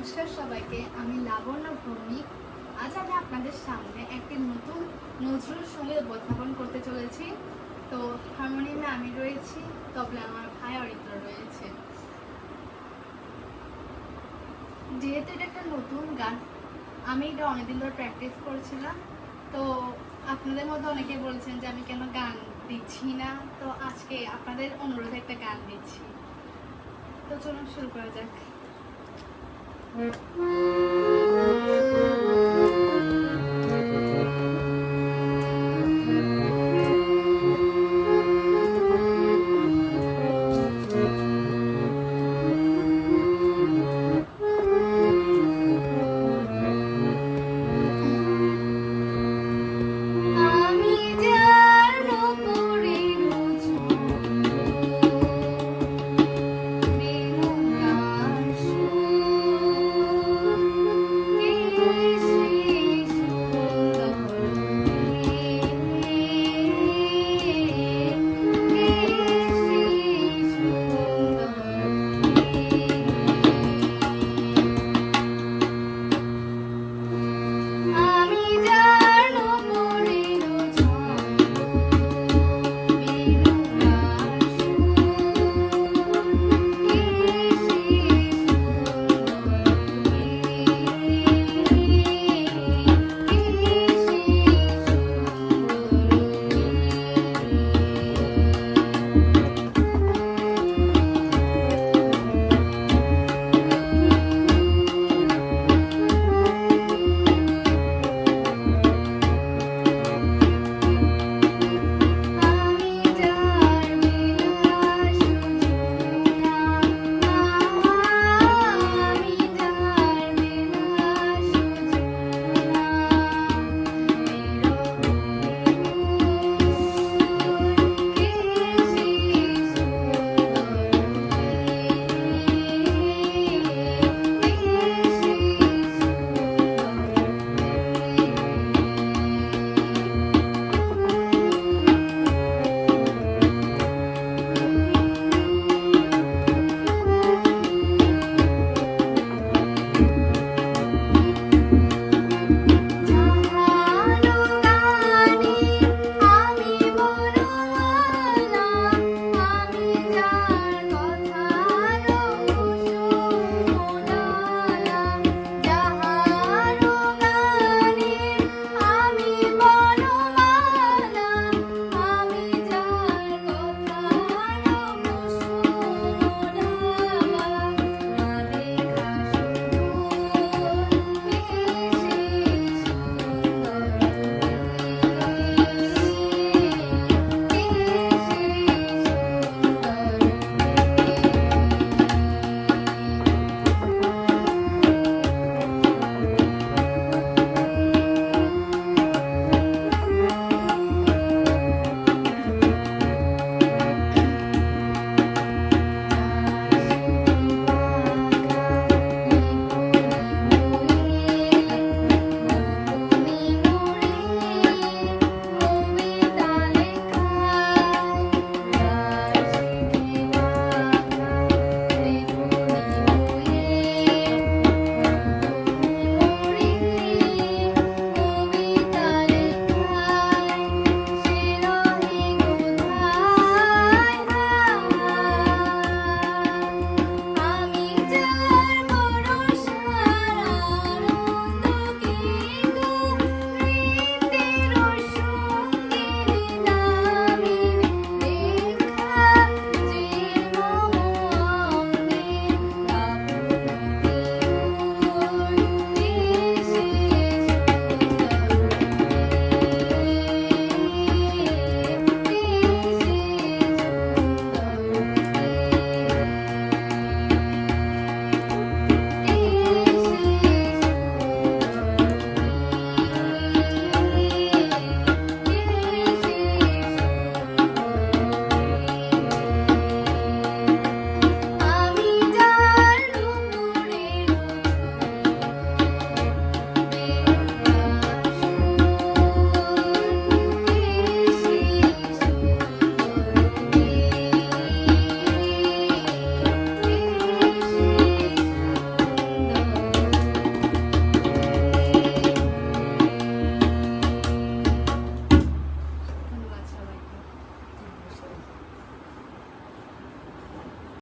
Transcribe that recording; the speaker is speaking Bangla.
নমস্কার সবাইকে, আমি লাবণ্য ভৌমিক। আজ আমি আপনাদের সামনে একটি নতুন নজরুল সংগীত উপস্থাপন করতে চলেছি। তো হারমোনিয়ামে আমি রয়েছি, তবলা আমার ভাই অরিত্র রয়েছে। যেহেতু এটা একটা নতুন গান, আমি এটা অনেকদিন ধরে প্র্যাকটিস করছিলাম। তো আপনাদের মধ্যে অনেকে বলছেন যে আমি কেন গান দিচ্ছি না? তো আজকে আপনাদের অনুরোধে একটা গান দিচ্ছি। তো চলুন শুরু করা যাক। うん。